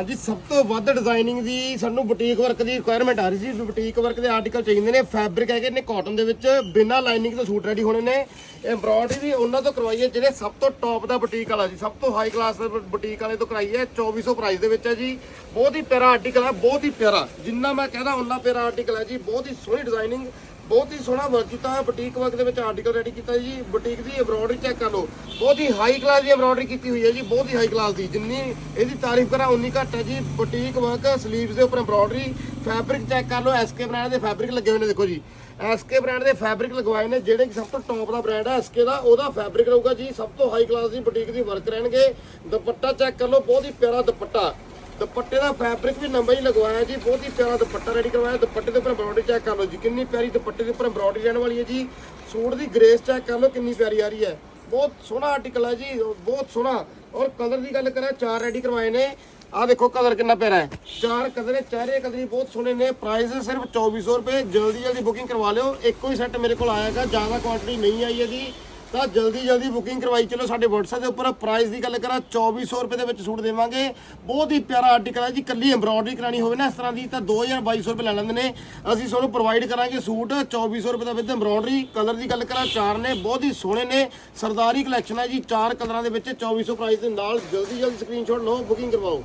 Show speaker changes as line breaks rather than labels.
ਹਾਂਜੀ, ਸਭ ਤੋਂ ਵੱਧ ਡਿਜ਼ਾਈਨਿੰਗ ਦੀ ਸਾਨੂੰ ਬੁਟੀਕ ਵਰਕ ਦੀ ਰਿਕੁਆਇਰਮੈਂਟ ਆ ਰਹੀ ਸੀ। ਬੁਟੀਕ ਵਰਕ ਦੇ ਆਰਟੀਕਲ ਚਾਹੀਦੇ ਨੇ ਫੈਬਰਿਕ ਹੈਗੇ ਨੇ ਕਾਟਨ ਦੇ ਵਿੱਚ, ਬਿਨਾਂ ਲਾਈਨਿੰਗ ਤੋਂ ਸੂਟ ਰੈਡੀ ਹੋਣੇ ਨੇ। ਐਮਬ੍ਰੋਇਡਰੀ ਵੀ ਉਹਨਾਂ ਤੋਂ ਕਰਵਾਈ ਹੈ, ਜਿਹੜੇ ਸਭ ਤੋਂ ਟੌਪ ਦਾ ਬੁਟੀਕ ਵਾਲਾ ਜੀ, ਸਭ ਤੋਂ ਹਾਈ ਕਲਾਸ ਦਾ ਬੁਟੀਕ ਵਾਲੇ ਤੋਂ ਕਰਾਈ ਹੈ। 2400 ਪ੍ਰਾਈਸ ਦੇ ਵਿੱਚ ਹੈ ਜੀ। ਬਹੁਤ ਹੀ ਪਿਆਰਾ ਆਰਟੀਕਲ ਹੈ, ਬਹੁਤ ਹੀ ਪਿਆਰਾ। ਜਿੰਨਾ ਮੈਂ ਕਹਿੰਦਾ ਉਹਨਾਂ ਪਿਆਰਾ ਆਰਟੀਕਲ ਹੈ ਜੀ। ਬਹੁਤ ਹੀ ਸੋਹਣੀ ਡਿਜ਼ਾਈਨਿੰਗ ਬਹੁਤ ਹੀ ਸੋਹਣਾ ਵਰਕ ਕੀਤਾ ਹੋਇਆ ਬੁਟੀਕ ਵਰਕ ਦੇ ਵਿੱਚ ਆਰਟੀਕਲ ਰੈਡੀ ਕੀਤਾ ਜੀ ਬੁਟੀਕ ਦੀ ਐਮਬ੍ਰੋਇਡਰੀ ਚੈੱਕ ਕਰ ਲਓ। ਬਹੁਤ ਹੀ ਹਾਈ ਕਲਾਸ ਦੀ ਐਮਬ੍ਰੋਇਡਰੀ ਕੀਤੀ ਹੋਈ ਹੈ ਜੀ, ਬਹੁਤ ਹੀ ਹਾਈ ਕਲਾਸ ਦੀ। ਜਿੰਨੀ ਇਹਦੀ ਤਾਰੀਫ ਕਰਾਂ, ਉਨੀ ਘੱਟ ਹੈ ਜੀ। ਬੁਟੀਕ ਵਰਕ ਸਲੀਵਸ ਦੇ ਉੱਪਰ ਐਮਬ੍ਰੋਇਡਰੀ ਫੈਬਰਿਕ ਚੈੱਕ ਕਰ ਲਓ। ਐਸਕੇ ਬ੍ਰਾਂਡ ਦੇ ਫੈਬਰਿਕ ਲੱਗੇ ਹੋਏ ਨੇ, ਦੇਖੋ ਜੀ। ਐਸਕੇ ਬ੍ਰਾਂਡ ਦੇ ਫੈਬਰਿਕ ਲਗਵਾਏ ਨੇ, ਜਿਹੜੇ ਕਿ ਸਭ ਤੋਂ ਟੌਪ ਦਾ ਬ੍ਰਾਂਡ ਹੈ ਐਸਕੇ ਦਾ, ਉਹਦਾ ਫੈਬਰਿਕ ਰਹੂਗਾ ਜੀ। ਸਭ ਤੋਂ ਹਾਈ ਕਲਾਸ ਦੀ ਬੁਟੀਕ ਦੀ ਵਰਕ ਰਹਿਣਗੇ। ਦੁਪੱਟਾ ਚੈੱਕ ਕਰ ਲਓ, ਬਹੁਤ ਹੀ ਪਿਆਰਾ ਦੁਪੱਟਾ। ਦੁਪੱਟੇ ਦਾ ਫੈਬਰਿਕ ਵੀ ਨੰਬਰ ਹੀ ਲਗਵਾਇਆ ਜੀ, ਬਹੁਤ ਹੀ ਪਿਆਰਾ ਦੁਪੱਟਾ ਰੈਡੀ ਕਰਵਾਇਆ। ਦੁਪੱਟੇ ਦੇ ਉੱਪਰ ਐਮਬ੍ਰੋਇਡਰੀ ਚੈੱਕ ਕਰ ਲਓ ਜੀ, ਕਿੰਨੀ ਪਿਆਰੀ ਦੁਪੱਟੇ ਦੇ ਉੱਪਰ ਐਮਬ੍ਰੋਇਡਰੀ ਰਹਿਣ ਵਾਲੀ ਹੈ ਜੀ। ਸੂਟ ਦੀ ਗ੍ਰੇਸ ਚੈੱਕ ਕਰ ਲਓ ਕਿੰਨੀ ਪਿਆਰੀ ਆ ਰਹੀ ਹੈ। ਬਹੁਤ ਸੋਹਣਾ ਆਰਟੀਕਲ ਹੈ ਜੀ, ਬਹੁਤ ਸੋਹਣਾ। ਔਰ ਕਲਰ ਦੀ ਗੱਲ ਕਰਾਂ, ਚਾਰ ਰੈਡੀ ਕਰਵਾਏ ਨੇ। ਆਹ ਦੇਖੋ ਕਲਰ ਕਿੰਨਾ ਪਿਆਰਾ ਹੈ। ਚਾਰ ਕਲਰ ਨੇ, ਚਾਰੇ ਕਲਰ ਬਹੁਤ ਸੋਹਣੇ ਨੇ। ਪ੍ਰਾਈਸ ਸਿਰਫ 2400 ਰੁਪਏ। ਜਲਦੀ ਜਲਦੀ ਬੁਕਿੰਗ ਕਰਵਾ ਲਿਓ। ਇੱਕੋ ਹੀ ਸੈੱਟ ਮੇਰੇ ਕੋਲ ਆਏਗਾ ਜ਼ਿਆਦਾ ਕੁਆਂਟੀਟੀ ਨਹੀਂ ਆਈ ਹੈ ਜੀ ਤਾਂ ਜਲਦੀ ਜਲਦੀ ਬੁਕਿੰਗ ਕਰਵਾਈ। ਚਲੋ ਸਾਡੇ WhatsApp ਦੇ ਉੱਪਰ ਪ੍ਰਾਈਸ ਦੀ ਗੱਲ ਕਰਾਂ 2400 ਰੁਪਏ ਦੇ ਵਿੱਚ ਸੂਟ ਦੇਵਾਂਗੇ। ਬਹੁਤ ਹੀ ਪਿਆਰਾ ਆਰਟੀਕਲ ਹੈ ਜੀ ਕੱਲੀ ਐਮਬ੍ਰੋਇਡਰੀ ਕਰਾਣੀ ਹੋਵੇ ਨਾ, ਇਸ ਤਰ੍ਹਾਂ ਦੀ ਤਾਂ 2200 ਰੁਪਏ ਲੈ ਲੈਂਦੇ ਨੇ। ਅਸੀਂ ਤੁਹਾਨੂੰ ਪ੍ਰੋਵਾਈਡ ਕਰਾਂਗੇ ਸੂਟ 2400 ਰੁਪਏ ਦਾ ਵਿਦ ਐਮਬ੍ਰੋਇਡਰੀ ਕਲਰ ਦੀ ਗੱਲ ਕਰਾਂ, ਚਾਰ ਨੇ, ਬਹੁਤ ਹੀ ਸੋਹਣੇ ਨੇ। ਸਰਦਾਰੀ ਕਲੈਕਸ਼ਨ ਹੈ ਜੀ, ਚਾਰ ਕਲਰਾਂ ਦੇ ਵਿੱਚ 2400 ਪ੍ਰਾਈਸ ਦੇ ਨਾਲ ਜਲਦੀ ਜਲਦੀ ਸਕਰੀਨਸ਼ਾਟ ਲਓ ਬੁਕਿੰਗ ਕਰਵਾਓ।